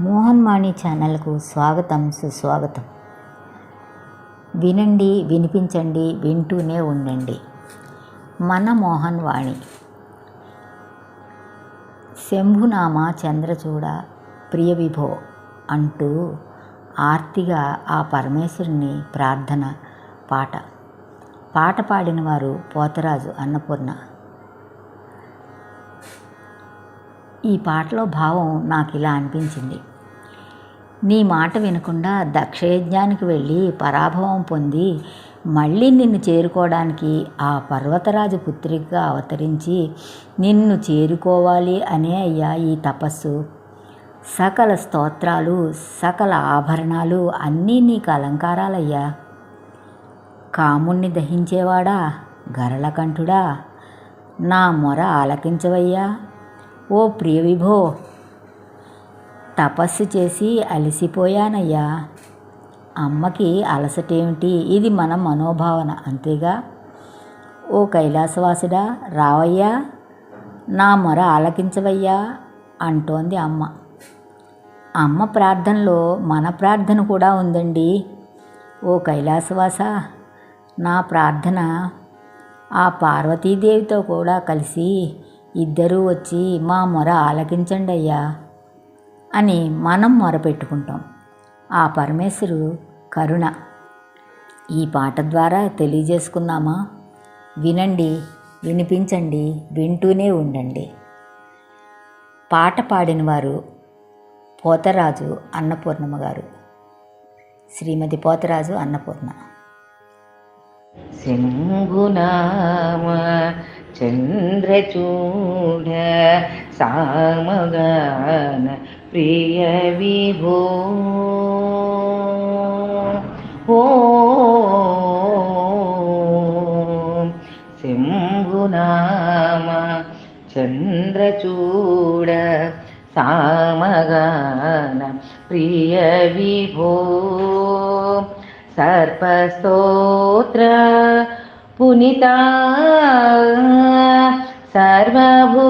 మోహన్ మాణి ఛానల్కు స్వాగతం సుస్వాగతం. వినండి వినిపించండి వింటూనే ఉండండి. మన మోహన్ వాణి. శంభునామ చంద్రచూడ ప్రియ విభో అంటూ ఆర్తిగా ఆ పరమేశ్వరుని ప్రార్థన పాట. పాట పాడిన వారు పోతరాజు అన్నపూర్ణ. ఈ పాటలో భావం నాకు ఇలా అనిపించింది. నీ మాట వినకుండా దక్షయజ్ఞానికి వెళ్ళి పరాభవం పొంది మళ్ళీ నిన్ను చేరుకోవడానికి ఆ పర్వతరాజు పుత్రికగా అవతరించి నిన్ను చేరుకోవాలి అనే అయ్యా ఈ తపస్సు. సకల స్తోత్రాలు సకల ఆభరణాలు అన్నీ నీకు అలంకారాలయ్యా. కాముణ్ణి దహించేవాడా గరళకంఠుడా? నా మొర ఆలకించవయ్యా. ఓ ప్రియ విభో తపస్సు చేసి అలసిపోయానయ్యా. అమ్మకి అలసటేమిటి? ఇది మన మనోభావన అంతేగా? ఓ కైలాసవాసుడా రావయ్యా. నా మొర ఆలకించవయ్యా అంటోంది అమ్మ. అమ్మ ప్రార్థనలో మన ప్రార్థన కూడా ఉందండి. ఓ కైలాసవాస నా ప్రార్థన ఆ పార్వతీదేవితో కూడా కలిసి ఇద్దరూ వచ్చి మా మొర ఆలకించండి అయ్యా అని మనం మొరపెట్టుకుంటాం ఆ పరమేశ్వరు కరుణ. ఈ పాట ద్వారా తెలియజేసుకుందామా? వినండి వినిపించండి వింటూనే ఉండండి. పాట పాడిన వారు పోతరాజు అన్నపూర్ణమ్మ గారు. శ్రీమతి పోతరాజు అన్నపూర్ణ. శంభునామ చంద్రచూడ సామగాన ప్రియ విభో ఓ శంభునామ చంద్రచూడ సామగాన ప్రియ విభో సర్పస్తోత్ర పునితా సర్వభూషణ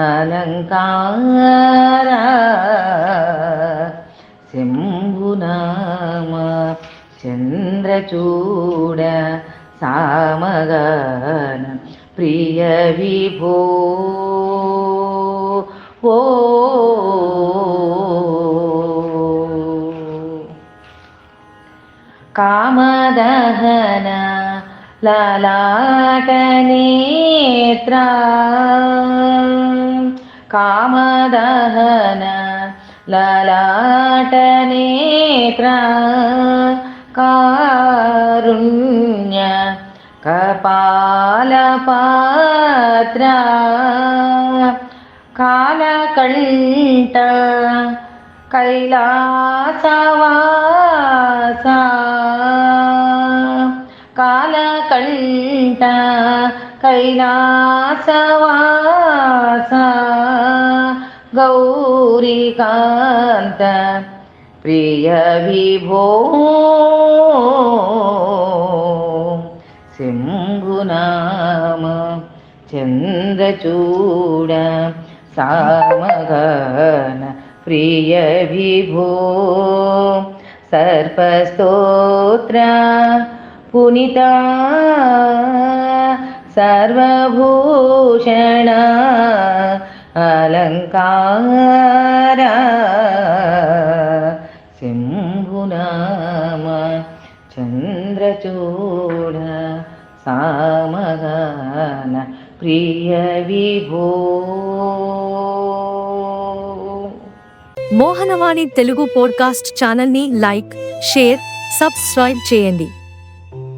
అలంకార శంభునామ చంద్రచూడ సామగాన ప్రియ విభో ఓ కామదహన లలాటనేత్ర. కామదహన లలాటనేత్ర. కారుణ్య కపాలపాత్ర. కాలకంఠ కైలాసవాస. కాలకంఠ కైలాసవాస గౌరీకాంత ప్రియ విభో శంభునామ చంద్రచూడ సామగన ప్రియ విభో సర్పస్తోత్ర పునీత సర్వభూషణ అలంకార శంభునామ చంద్రచూడ సామగాన ప్రియ విభో మోహనవాణి తెలుగు పోడ్కాస్ట్ ఛానల్ని లైక్ షేర్ సబ్స్క్రైబ్ చేయండి.